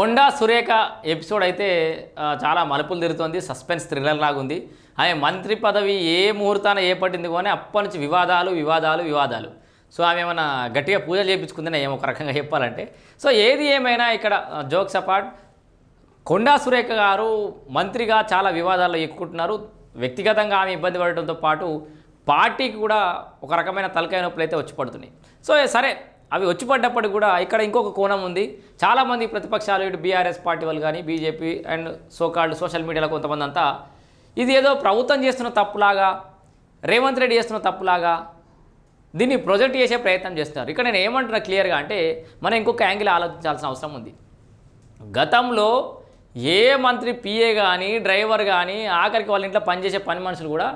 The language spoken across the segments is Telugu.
కొండా సురేఖ ఎపిసోడ్ అయితే చాలా మలుపులు తిరుగుతోంది సస్పెన్స్ థ్రిల్లర్ లాగా ఉంది ఆమె మంత్రి పదవి ఏ ముహూర్తాన ఏ పట్టింది కానీ అప్పటి నుంచి వివాదాలు వివాదాలు వివాదాలు. సో ఆమె ఏమైనా గట్టిగా పూజలు చేయించుకుందని ఏమో ఒక రకంగా చెప్పాలంటే. సో ఏది ఏమైనా ఇక్కడ జోక్స్ అపార్ట్ కొండా సురేఖ గారు మంత్రిగా చాలా వివాదాల్లో ఎక్కుంటున్నారు వ్యక్తిగతంగా ఆమె ఇబ్బంది పడటంతో పాటు పార్టీకి కూడా ఒక రకమైన తలకాయ నొప్పులు అయితే వచ్చి పడుతున్నాయి. సో సరే అవి వచ్చి పడ్డప్పటికి కూడా ఇక్కడ ఇంకొక కోణం ఉంది. చాలామంది ప్రతిపక్షాలు ఇటు బీఆర్ఎస్ పార్టీ వాళ్ళు కానీ బీజేపీ అండ్ సోకాల్డ్ సోషల్ మీడియాలో కొంతమంది అంతా ఇది ఏదో ప్రభుత్వం చేస్తున్న తప్పులాగా రేవంత్ రెడ్డి చేస్తున్న తప్పులాగా దీన్ని ప్రొజెక్ట్ చేసే ప్రయత్నం చేస్తున్నారు. ఇక్కడ నేను ఏమంటున్నా క్లియర్గా అంటే మనం ఇంకొక యాంగిల్ ఆలోచించాల్సిన అవసరం ఉంది. గతంలో ఏ మంత్రి పిఏ కానీ డ్రైవర్ కానీ ఆఖరికి వాళ్ళ ఇంట్లో పనిచేసే పని మనుషులు కూడా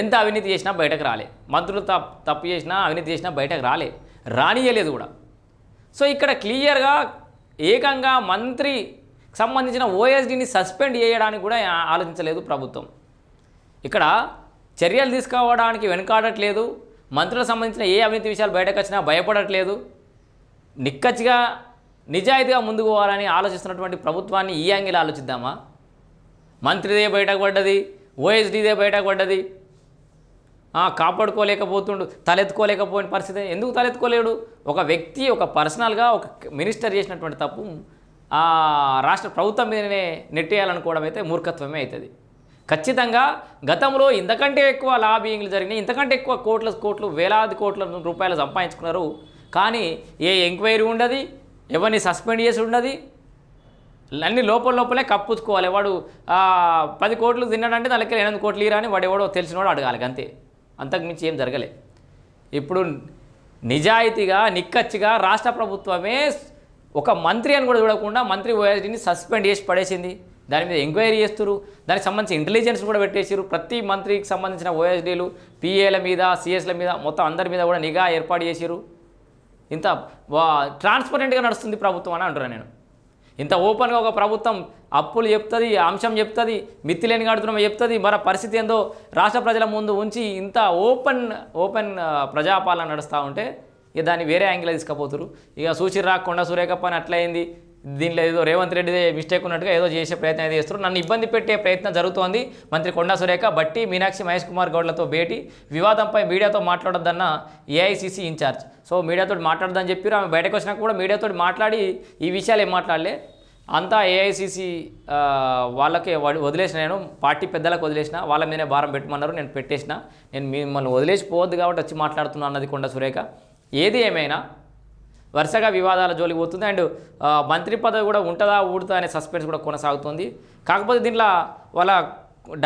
ఎంత అవినీతి చేసినా బయటకు రాలే. మంత్రులు తప్పు తప్పు చేసినా అవినీతి చేసినా బయటకు రాలే. రానియలేదు కూడా. సో ఇక్కడ క్లియర్గా ఏకంగా మంత్రి సంబంధించిన ఓఎస్డీని సస్పెండ్ చేయడానికి కూడా ఆలోచించలేదు ప్రభుత్వం. ఇక్కడ చర్యలు తీసుకోవడానికి వెనుకాడట్లేదు. మంత్రులకు సంబంధించిన ఏ అవినీతి విషయాలు బయటకు వచ్చినా భయపడట్లేదు. నిక్కచ్చిగా నిజాయితీగా ముందుకు పోవాలని ఆలోచిస్తున్నటువంటి ప్రభుత్వాన్ని ఈ యాంగిల్ ఆలోచిద్దామా? మంత్రిదే బయటకు పడ్డది ఓఎస్డీదే బయటకు పడ్డది కాపాడుకోలేకపోతుండు తలెత్తుకోలేకపోయిన పరిస్థితి. ఎందుకు తలెత్తుకోలేడు? ఒక వ్యక్తి ఒక పర్సనల్గా ఒక మినిస్టర్ చేసినటువంటి తప్పు ఆ రాష్ట్ర ప్రభుత్వం మీదనే నెట్టేయాలనుకోవడం అయితే మూర్ఖత్వమే అవుతుంది ఖచ్చితంగా గతంలో ఇంతకంటే ఎక్కువ లాబింగ్లు జరిగినాయి ఇంతకంటే ఎక్కువ కోట్ల కోట్లు వేలాది కోట్ల రూపాయలు సంపాదించుకున్నారు. కానీ ఏ ఎంక్వైరీ ఉండదు ఎవరిని సస్పెండ్ చేసి ఉండదు అన్ని లోపల లోపలే కప్పుచ్చుకోవాలి. వాడు పది కోట్లు తిన్నాడంటే దానికి ఎనిమిది కోట్లు ఇరా అని వాడు ఎవడో తెలిసినవాడు అడగాలి అంతే. అంతకుమించి ఏం జరగలే. ఇప్పుడు నిజాయితీగా నిక్కచ్చిగా రాష్ట్ర ప్రభుత్వమే ఒక మంత్రి అని కూడా చూడకుండా మంత్రి ఓఎస్డీని సస్పెండ్ చేసి పడేసింది. దాని మీద ఎంక్వైరీ చేస్తారు దానికి సంబంధించి ఇంటెలిజెన్స్ కూడా పెట్టేసారు ప్రతి మంత్రికి సంబంధించిన ఓఎస్డీలు పిఏల మీద సిఎస్ల మీద మొత్తం అందరి మీద కూడా నిఘా ఏర్పాటు చేశారు ఇంత ట్రాన్స్పరెంట్గా నడుస్తుంది ప్రభుత్వం అని అంటున్నాను నేను. ఇంత ఓపెన్గా ఒక ప్రభుత్వం అప్పులు చెప్తుంది అంశం చెప్తుంది మిత్తిలేని కడుతున్నాం చెప్తుంది మన పరిస్థితి ఏందో రాష్ట్ర ప్రజల ముందు ఉంచి ఇంత ఓపెన్ ఓపెన్ ప్రజాపాలన నడుస్తూ ఉంటే ఇక దాన్ని వేరే యాంగిల్ తీసుకుపోతురు ఇక సూచి రాకుండా సురేఖ పని అట్లయింది దీనిలో ఏదో రేవంత్ రెడ్డి మిస్టేక్ ఉన్నట్టుగా ఏదో చేసే ప్రయత్నం అయితే చేస్తారు నన్ను ఇబ్బంది పెట్టే ప్రయత్నం జరుగుతోంది. మంత్రి కొండా సురేఖ బట్టి మీనాక్షి మహేష్ కుమార్ గౌడ్లతో భేటీ. వివాదంపై మీడియాతో మాట్లాడొద్దన్న ఏఐసిసి ఇన్ఛార్జ్. సో మీడియాతో మాట్లాడదని చెప్పారు ఆమె బయటకు వచ్చినా కూడా మీడియాతో మాట్లాడి ఈ విషయాలు ఏం మాట్లాడలే. అంతా ఏఐసిసి వాళ్ళకే వదిలేసిన నేను. పార్టీ పెద్దలకు వదిలేసిన. వాళ్ళ మీదనే భారం పెట్టమన్నారు. నేను పెట్టేసిన. నేను మిమ్మల్ని వదిలేసి పోవద్దు కాబట్టి వచ్చి మాట్లాడుతున్నా అన్నది కొండ సురేఖ. ఏది ఏమైనా వరుసగా వివాదాల జోలికి పోతుంది. అండ్ మంత్రి పదవి కూడా ఉంటుందా ఊడుతుందా అనే సస్పెన్స్ కూడా కొనసాగుతుంది. కాకపోతే దీంట్లో వాళ్ళ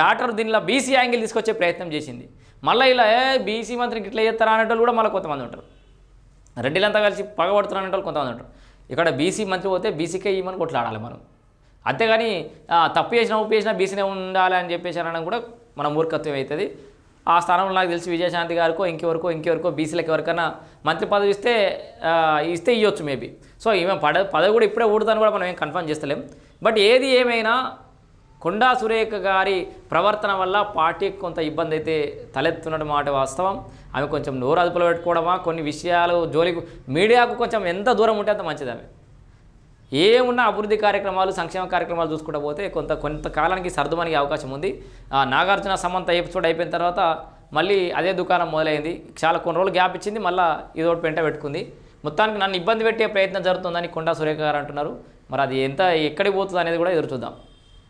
డాక్టర్ దీనిలో బీసీ యాంగిల్ తీసుకొచ్చే ప్రయత్నం చేసింది. మళ్ళీ ఇలా ఏ బీసీ మంత్రికి ఇట్లా చేస్తారా? అనేటోళ్ళు కూడా మళ్ళీ కొంతమంది ఉంటారు. రెడ్డిలంతా కలిసి పగబడుతున్నారు అనేటోళ్ళు కొంతమంది ఉంటారు. ఇక్కడ బీసీ మంత్రి పోతే బీసీకే ఇవ్వమని కొట్లాడాలి మనం. అంతేగాని తప్పు చేసినా ఉప్పు చేసినా బీసీనే ఉండాలి అని చెప్పేసి అనడం కూడా మన మూర్ఖత్వం అవుతుంది. ఆ స్థానంలో నాకు తెలిసి విజయశాంతి గారికో ఇంకెవరికో ఇంకెవరికో బీసీలకు ఎవరికైనా మంత్రి పదవి ఇస్తే ఇస్తే ఇవ్వచ్చు మేబీ. సో ఈమె పద పదవి కూడా ఇప్పుడే ఊడుతాను కూడా మనం ఏం కన్ఫర్మ్ చేస్తలేం. బట్ ఏది ఏమైనా కొండా సురేఖ గారి ప్రవర్తన వల్ల పార్టీకి కొంత ఇబ్బంది అయితే తలెత్తున్నట్టు మాట వాస్తవం. ఆమె కొంచెం నోరు అదుపులో పెట్టుకోవడమా? కొన్ని విషయాలు జోలికి మీడియాకు కొంచెం ఎంత దూరం ఉంటే అంత మంచిది ఆమె. ఏమున్నా అభివృద్ధి కార్యక్రమాలు సంక్షేమ కార్యక్రమాలు చూసుకుంటూ పోతే కొంత కొంతకాలానికి సర్దుమనిగే అవకాశం ఉంది. నాగార్జున సమంత ఎపిసోడ్ అయిపోయిన తర్వాత మళ్ళీ అదే దుకాణం మొదలైంది. చాలా కొన్ని రోజులు గ్యాప్ ఇచ్చింది మళ్ళీ ఇదొకటి పెంట పెట్టుకుంది. మొత్తానికి నన్ను ఇబ్బంది పెట్టే ప్రయత్నం జరుగుతుందని కొండా సురేఖ గారు అంటున్నారు. మరి అది ఎంత ఎక్కడికి పోతుంది అనేది కూడా ఎదురు చూద్దాం.